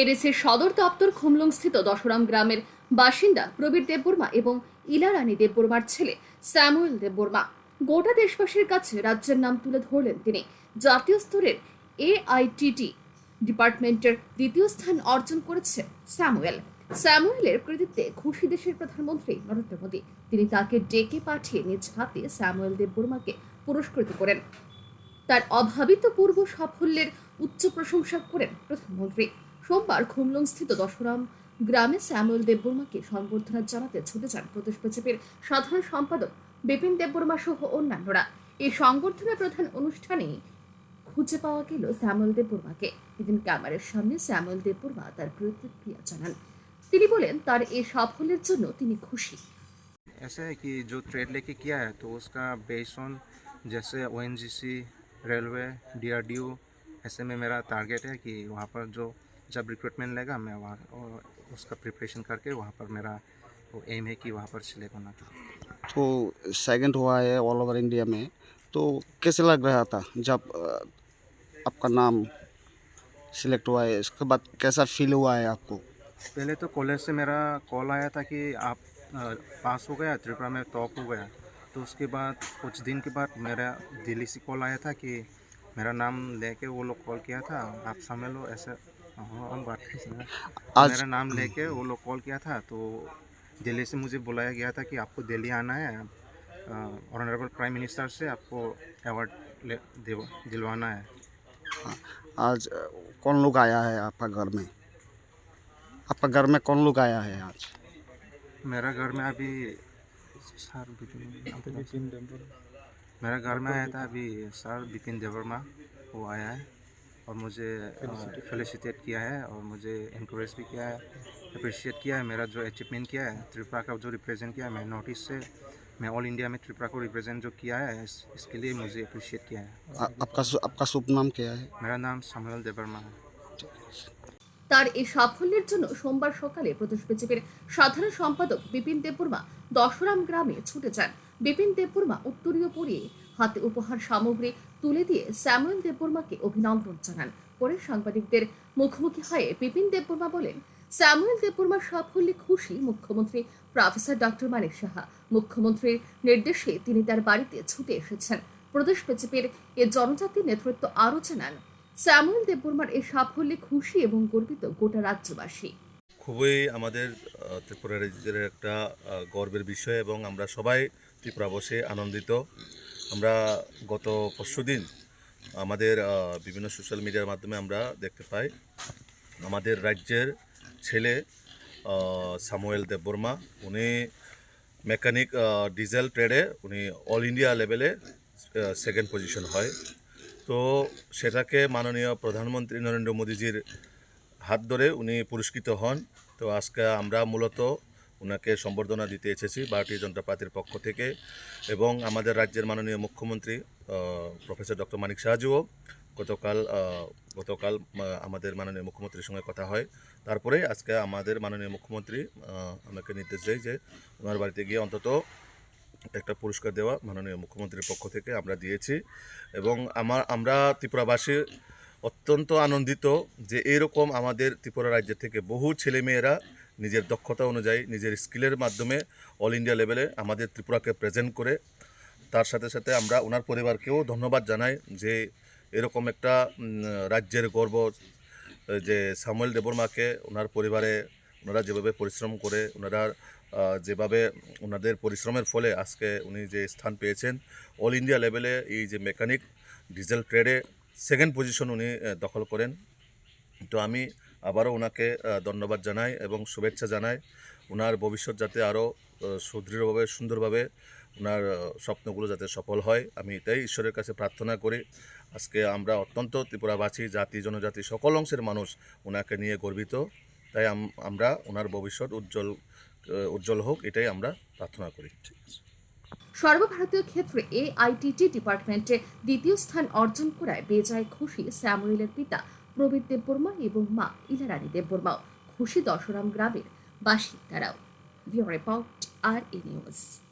এডিসির সদর দপ্তর খুমলুং স্থিত দশরাম গ্রামের বাসিন্দা প্রবীর দেববর্মা এবং ইলারানী দেববর্মার ছেলে স্যামুয়েল দেববর্মা। গোটা দেশবাসীর কাছে রাজ্যের নাম তুলে ধরলেন তিনি। জাতীয় স্তরের এআইটিটি ডিপার্টমেন্টের দ্বিতীয় স্থান অর্জন করেছে স্যামুয়েল। স্যামুয়েলের কৃতিত্বে খুশি দেশের প্রধানমন্ত্রী নরেন্দ্র মোদী। তিনি তাকে ডেকে পাঠিয়ে নিজ হাতে স্যামুয়েল দেববর্মাকে পুরস্কৃত করেন। তার অভাবিত পূর্ব সাফল্যের উচ্চ প্রশংসা করেন প্রধানমন্ত্রী। সোমবার খুমলুং স্থিত দশরাম গ্রামে স্যামুয়েল দেববর্মাকে সংবর্ধনা জানাতে ছুটে যান প্রদেশ বিজেপির সাধারণ সম্পাদক বিপিন দেববর্মা সহ অন্যান্যরা এই সংবর্ধনা প্রধান অনুষ্ঠানে খুঁজে পাওয়া গেল স্যামুয়েল দেববর্মাকে এদিন ক্যামেরার সামনে স্যামুয়েল দেববর্মা তার প্রতিক্রিয়া জানান তিনি বলেন তার এই সাফল্যের জন্য তিনি খুশি ऐसा है कि जो ट्रेड लेके किया है तो उसका बेस ऑन जैसे ओ रेलवे डीआरडीओ ऐसे में मेरा टारगेट है कि वहाँ पर जो जब रिक्रूटमेंट लेगा मैं वहाँ और उसका प्रिपरेशन करके वहाँ पर मेरा वो एम है कि वहाँ पर सिलेक्ट होना था। तो सेकंड हुआ है ऑल ओवर इंडिया में। तो कैसे लग रहा था जब आपका नाम सिलेक्ट हुआ है? उसके बाद कैसा फील हुआ है आपको? पहले तो कॉलेज से मेरा कॉल आया था कि आप पास हो गया त्रिपुरा में टॉप हो गया। तो उसके बाद कुछ दिन के बाद मेरा दिल्ली से कॉल आया था कि मेरा नाम लेके वो लोग कॉल किया था आप समझ लो ऐसा हाँ, हैं। आज मेरा नाम लेके वो लोग कॉल किया था तो दिल्ली से मुझे बुलाया गया था कि आपको दिल्ली आना है। ऑनरेबल प्राइम मिनिस्टर से आपको अवार्ड दिलवाना है। आज कौन लोग आया है आपका घर में? आपका घर में कौन लोग आया है आज? मेरा घर में अभी सर बिपिन मेरा घर में आया था अभी सर बिपिन देवर्मा वो आया है। और मुझे फेलिसिटेट किया है और मुझे इनक्रेज भी किया है अप्रिशिएट किया है मेरा जो अचीवमेंट किया है त्रिपुरा का जो रिप्रेजेंट किया है मैं नॉर्थ ईस्ट से मैं ऑल इंडिया में त्रिपुरा को रिप्रेजेंट जो किया है इस, इसके लिए मुझे अप्रिशिएट किया है आ, आपका सु- आपका शुभ नाम क्या है मेरा नाम सामुएल देवर्मा है তার এই সাফল্যের জন্য সোমবার সকালে প্রদেশ বিজেপির সাধারণ সম্পাদক বিপিন দেববর্মা দশরাম গ্রামে ছুটে যান বিপিন দেববর্মা উত্তরীয় পরিয়ে হাতে উপহার সামগ্রী তুলে দিয়ে স্যামুয়েল দেববর্মাকে অভিনন্দন জানান। পরে সাংবাদিকদের মুখোমুখি হয়ে বিপিন দেববর্মা বলেন, স্যামুয়েল দেববর্মার সাফল্যে খুশি মুখ্যমন্ত্রী প্রফেসর ডক্টর মানিক সাহা। মুখ্যমন্ত্রীর নির্দেশে তিনি তার বাড়িতে ছুটে এসেছেন। প্রদেশ বিজেপির এ জনজাতির নেতৃত্ব আরও জানান, স্যামুয়েল দেববর্মার এই সাফল্যে খুশি এবং গর্বিত গোটা রাজ্যবাসী। খুবই আমাদের ত্রিপুরা রাজ্যের একটা গর্বের বিষয় এবং আমরা সবাই ত্রিপুরা বসে আনন্দিত। আমরা গত পরশুদিন আমাদের বিভিন্ন সোশ্যাল মিডিয়ার মাধ্যমে আমরা দেখতে পাই, আমাদের রাজ্যের ছেলে সামুয়েল দেববর্মা, উনি মেকানিক ডিজেল ট্রেডে উনি অল ইন্ডিয়া লেভেলে সেকেন্ড পজিশন হয়। তো সেটাকে মাননীয় প্রধানমন্ত্রী নরেন্দ্র মোদীজির হাত ধরে উনি পুরস্কৃত হন। তো আজকে আমরা মূলত ওনাকে সম্বর্ধনা দিতে এসেছি ভারতীয় জনতা পার্টির পক্ষ থেকে এবং আমাদের রাজ্যের মাননীয় মুখ্যমন্ত্রী প্রফেসর ডক্টর মানিক সাহাজুও গতকাল গতকাল আমাদের মাননীয় মুখ্যমন্ত্রীর সঙ্গে কথা হয়। তারপরে আজকে আমাদের মাননীয় মুখ্যমন্ত্রী আমাকে নির্দেশ দেয় যে ওনার বাড়িতে গিয়ে অন্তত একটা পুরস্কার দেওয়া মাননীয় মুখ্যমন্ত্রীর পক্ষ থেকে আমরা দিয়েছি এবং আমার আমরা ত্রিপুরাবাসী অত্যন্ত আনন্দিত যে এরকম আমাদের ত্রিপুরা রাজ্য থেকে বহু ছেলেমেয়েরা নিজের দক্ষতা অনুযায়ী, নিজের স্কিলের মাধ্যমে অল ইন্ডিয়া লেভেলে আমাদের ত্রিপুরাকে প্রেজেন্ট করে, তার সাথে সাথে আমরা ওনার পরিবারকেও ধন্যবাদ জানাই যে এরকম একটা রাজ্যের গর্ব যে সামুয়েল দেবর্মাকে ওনার পরিবারে ওনারা যেভাবে পরিশ্রম করে ওনারা যেভাবে ওনাদের পরিশ্রমের ফলে আজকে উনি যে স্থান পেয়েছেন অল ইন্ডিয়া লেভেলে এই যে মেকানিক ডিজেল ট্রেডে সেকেন্ড পজিশন উনি দখল করেন। তো আমি আবারও ওনাকে ধন্যবাদ জানাই এবং শুভেচ্ছা জানাই। ওনার ভবিষ্যৎ যাতে আরও সুদৃঢ়ভাবে, সুন্দরভাবে ওনার স্বপ্নগুলো যাতে সফল হয়, আমি এটাই ঈশ্বরের কাছে প্রার্থনা করি। আজকে আমরা অত্যন্ত ত্রিপুরাবাসী, জাতি, জনজাতি সকল অংশের মানুষ ওনাকে নিয়ে গর্বিত। তাই আম- আমরা ওনার ভবিষ্যৎ উজ্জ্বল উজ্জ্বল হোক, এটাই আমরা প্রার্থনা করি। সর্বভারতীয় ক্ষেত্রে এআইটিটি ডিপার্টমেন্টে দ্বিতীয় স্থান অর্জন করায় বেজায় খুশি স্যামুয়েলের পিতা প্রবীর দেববর্মা এবং মা ইলারানী দেববর্মাও খুশি দশরাম গ্রামের বাসিন্দারাও। রিপোর্ট আর এ নিউজ।